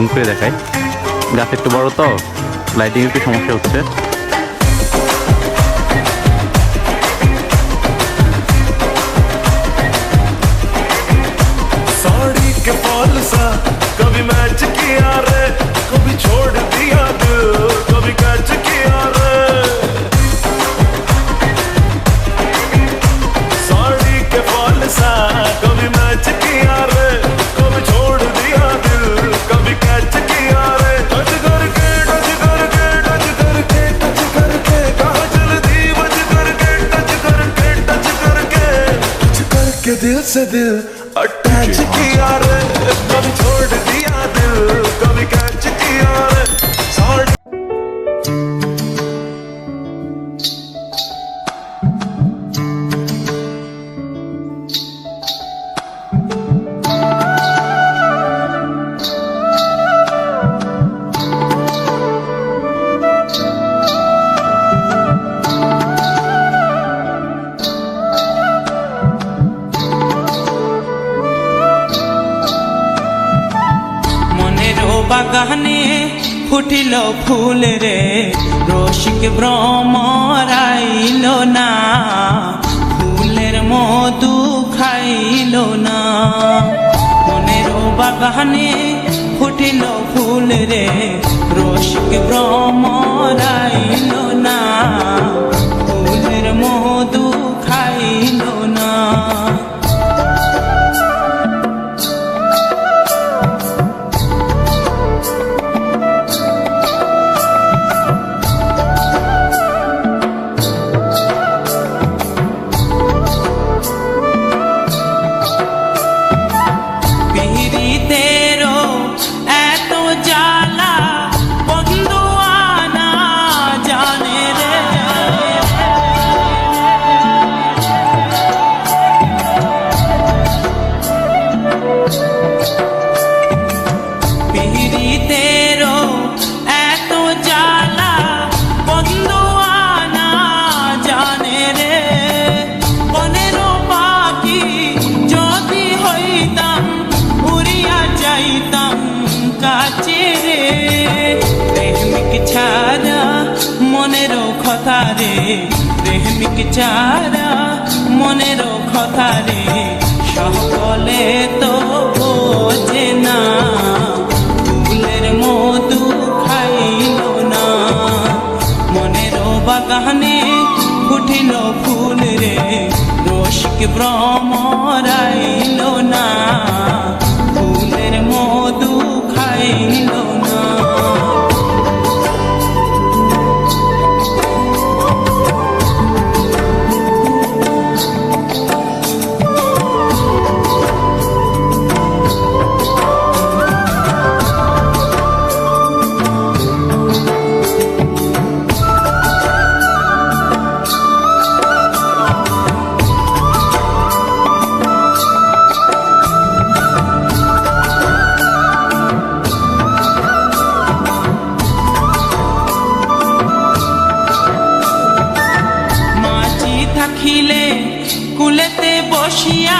Zoom করে দেখাই গাছ একটু বড় তো লাইটিং একটু সমস্যা হচ্ছে साड़ी के फॉल सा कभी मैच किया रे कभी छोड़ दिया दिल कभी कैच दिल अटैच বাগানে ফুটিল ফুল রে। রসিক ভ্রমরাইল না, ফুলের মধু খাইল না। মনেরও বাগানে ফুটিল ফুল রে, রসিক ভ্রমরাইল না, ফুলের মধু প্রেমিক কথা মনেরও বসিয়া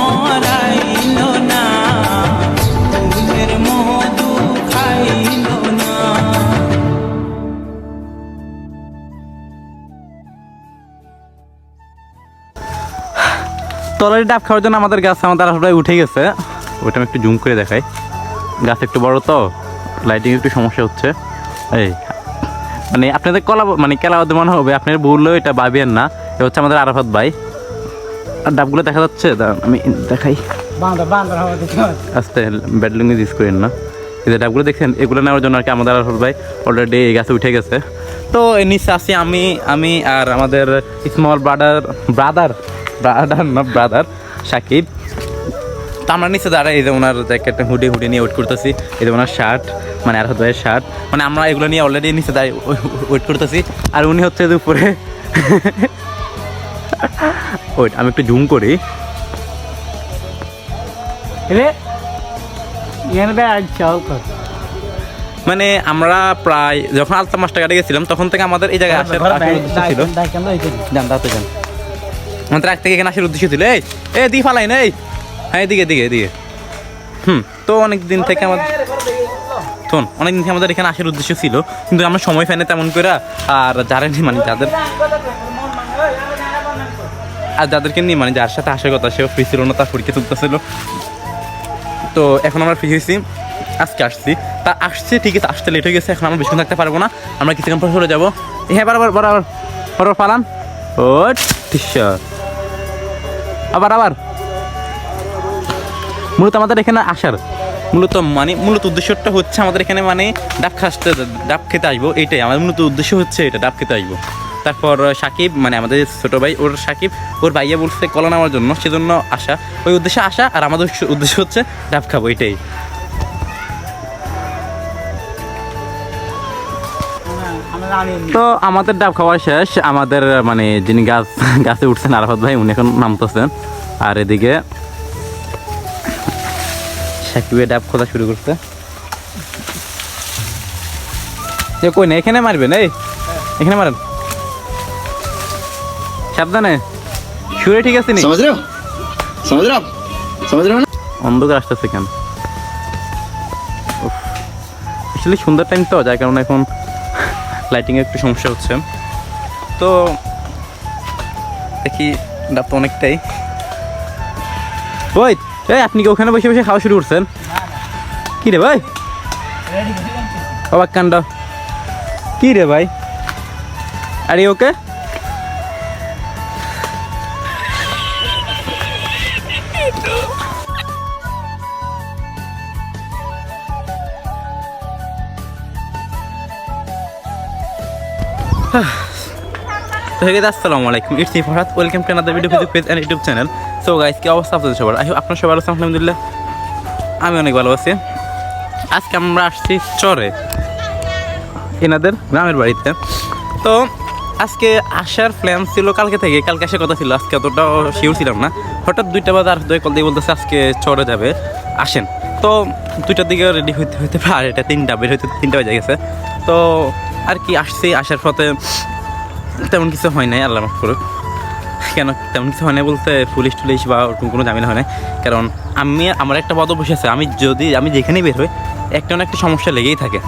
তো অলরেডি ডাব খাওয়ার জন্য আমাদের গাছ আমাদের আসলে উঠে গেছে। ওইটা আমি একটু জুম করে দেখাই। গাছ একটু বড় তো লাইটিং একটু সমস্যা হচ্ছে। এই মানে আপনাদের কলা মানে কেলা মনে হবে আপনার বললেও এটা ভাবিয়েন না। এটা হচ্ছে আমাদের আরাফাত ভাই। আর ডাবগুলো দেখা যাচ্ছে? আমি দেখাই। আস্তে ব্যাডলিং ইউজ করেন না। এই যে ডাবগুলো দেখছেন এগুলো নেওয়ার জন্য আর কি আমাদের আরাফাত ভাই অলরেডি এই গাছে উঠে গেছে। তো নিচে আছি আমি আমি আর আমাদের স্মল ব্রাদার ব্রাদার ব্রাদার না ব্রাদার সাকিব তো আমরা নিচে দাঁড়াই এই যে ওনার জ্যাকেট হুডি হুডি নিয়ে ওয়েট করতেছি এই যে ওনার শার্ট মানে আরাফাত ভাইয়ের শার্ট মানে আমরা এগুলো নিয়ে অলরেডি নিচে দাঁড়িয়ে ওয়েট করতেছি আর উনি হচ্ছে যে উপরে ওয়েট আমি একটু জুম করি আচ্ছা মানে আমরা প্রায় যখন আলতা মাস্টার কাটে গেছিলাম তখন থেকে আমাদের এই জায়গায় আসার ছিল জান আমাদের আগ থেকে এখানে আসার উদ্দেশ্য ছিল। এই এ দি ফালাই নেই হ্যাঁ এদিকে এদিকে এদিকে। হুম, তো অনেক দিন থেকে আমাদের শোন অনেক দিন থেকে আমাদের এখানে আসার উদ্দেশ্য ছিল, কিন্তু আমরা সময় পাই না তেমন করে আর যারা মানে যাদের আর যাদেরকে নিয়ে মানে যার সাথে আসার কথা, সেও ফ্রি ছিল না, তার পরীক্ষা চলতেছিল। তো এখন আমরা ফ্রি হয়েছি, আজকে আসছি। তা আসছে ঠিক আছে আসতে লেট হয়ে গেছে, এখন আমরা বেশিক্ষণ থাকতে পারব না। আমরা কিছুক্ষণ পর চলে যাব। হ্যাঁ বরাবর বরাবর বরাবর পালান। ও টিসা আবার আবার। মূলত আমাদের এখানে আসার, মূলত মানে মূলত উদ্দেশ্যটা হচ্ছে আমাদের এখানে মানে ডাব খাসতে, ডাব খেতে আসব, এটাই। আমাদের মূলত উদ্দেশ্য হচ্ছে এটা, ডাব খেতে আসব। তারপর সাকিব মানে আমাদের ছোটো ভাই, ওর সাকিব, ওর ভাইয়া বলছে কলা নেওয়ার জন্য, সেজন্য আসা। ওই উদ্দেশ্যে আসা, আর আমাদের উদ্দেশ্য- হচ্ছে ডাব খাব, এটাই। তো আমাদের ডাব খাওয়া শেষ। আমাদের মানে যিনি গাছ গাছে উঠছেন আরাফাত ভাই উনি এখন নামতেছেন। আর এদিকে সাকিবে ডাব খোঁজা শুরু করছে। যে কই না এখানে মারবেন এই? এখানে মারেন। সাবধানে। শুয়ে ঠিক আছে নি? অন্ধকার আসতেছে কেন? আসলে সুন্দর টাইম তো যার কারণে এখন লাইটিং একটু সমস্যা হচ্ছে। তো দেখি ডাব তো অনেকটাই। ওই, এই আপনি কি ওখানে বসে বসে খাওয়া শুরু করছেন? কি রে ভাই? অবাক কাণ্ড কি রে ভাই? আরে, ওকে? আলাইকুম। Welcome video YouTube channel so অবস্থা সবার? আই আপনার আমি অনেক ভালো আছি। আজকে আমরা আসছি চরে গ্রামের বাড়িতে। তো, আজকে আসার প্ল্যান ছিল কালকে থেকে। কালকে আসার কথা ছিল, আজকে অতটাও শিওর ছিলাম না। হঠাৎ দুইটা বাজে আর দুই কল দিয়ে বলতেছে আজকে চরে যাবে। আসেন। তো দুইটার দিকে রেডি হইতে হইতে আর এটা তিনটা, বের হইতে তিনটা বেজে গেছে। তো আর কি আসছি, আসার পথে তেমন কিছু হয় নাই, আল্লাহ মাফ করুক। কেন তেমন কিছু হয় না বলতে পুলিশ টুলিশ বা ওরকম কোনো ঝামেলা হয় না কারণ আমি, আমার একটা পদ বসে আছে, আমি যদি, আমি যেখানেই বের হই, একটা না একটা সমস্যা লেগেই থাকে।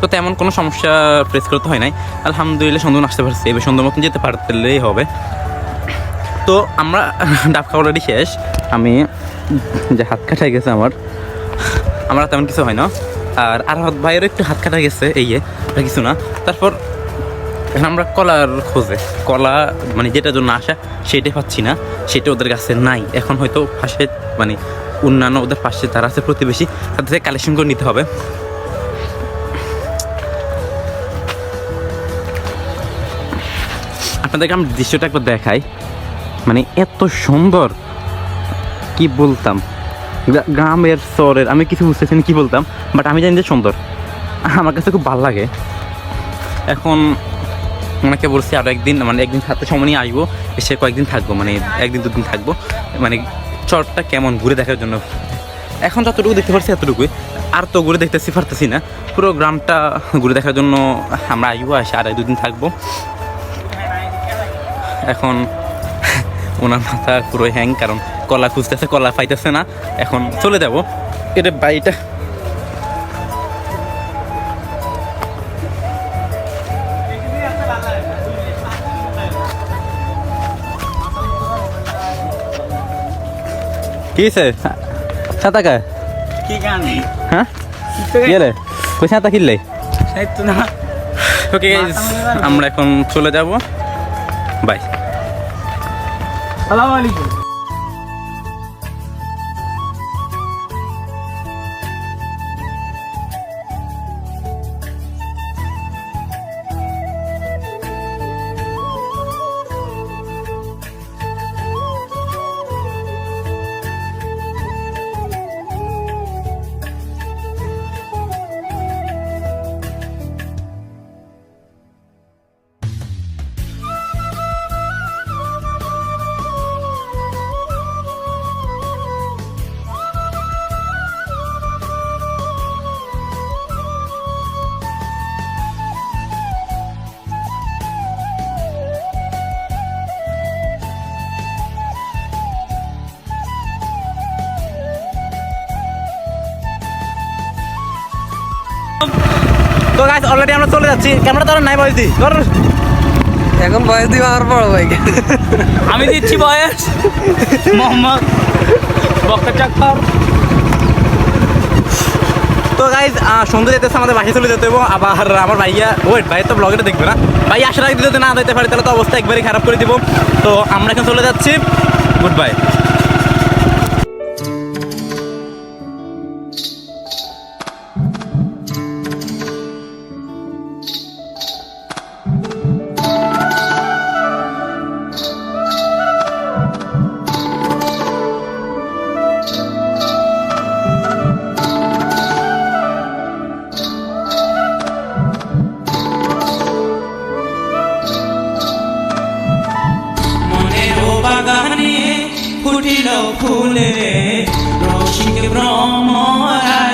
তো তেমন কোনো সমস্যা ফেস করতে হয় নাই। আলহামদুলিল্লাহ সুন্দর আসতে পারছি, এবার সুন্দর মতন যেতে পারতেলেই হবে। তো আমরা, ডাব খাওয়া অলরেডি শেষ। আমি যে হাত কাটাই গেছে আমার আমার তেমন কিছু হয় না। আর আর হাত ভাইয়েরও একটু হাত কাটা গেছে, এই কিছু না। তারপর এখন আমরা কলার খোঁজে। কলা মানে যেটার জন্য আসা, সেটাই পাচ্ছি না। সেটা ওদের কাছে নাই। এখন হয়তো পাশে মানে অন্যান্য ওদের পাশে যারা আছে প্রতিবেশী তাদের থেকে কালেকশন করে নিতে হবে। আপনাদেরকে আমি দৃশ্যটা একবার দেখাই। মানে এত সুন্দর কি বলতাম? গ্রামের শহরের আমি কিছু বুঝতেছি না কি বলতাম বাট আমি জানি যে সুন্দর। আমার কাছে খুব ভালো লাগে। এখন ওনাকে বলছি আরও একদিন মানে একদিন হাতে সময় নিয়ে আসব, এসে কয়েকদিন থাকব মানে একদিন, দুদিন থাকব। মানে চরটা কেমন ঘুরে দেখার জন্য। এখন যতটুকু দেখতে পারছি এতটুকুই। আর তো ঘুরে দেখতেছি, পারতেছি না। পুরো গ্রামটা ঘুরে দেখার জন্য আমরা আসব আসে আর দুদিন থাকব। এখন ওনার মাথা পুরো হ্যাং কারণ কলা খুঁজতেছে কলা পাইতেছে না। এখন চলে যাব। এটা বাড়িটা কি হয়েছে সাঁতা কা কি গান? হ্যাঁ? হলে কই সাঁতা কিনলে? ওকে আমরা এখন চলে যাব। বাই সালাম আলাইকুম গাইস অলরেডি আমরা চলে যাচ্ছি। ক্যামেরা তো আর নাই বলছি ধর। এখন বয়স দিব আমার বড় ভাইকে আমি দিচ্ছি বয়স। মোহাম্মদ চাক্কর তো গাইজ সন্ধ্যে যেতেছে আমাদের বাসে চলে যেতে হবে আবার আমার ভাইয়া ওয়েট ভাই তো ব্লগেটা দেখবে না। ভাই আসার আগে যদি না দিতে পারি তাহলে তো অবস্থা একবারই খারাপ করে দিব। তো আমরা এখন চলে যাচ্ছি। গুড বাই বাগানে ফুটিল ফুলে রসিক ভ্রমর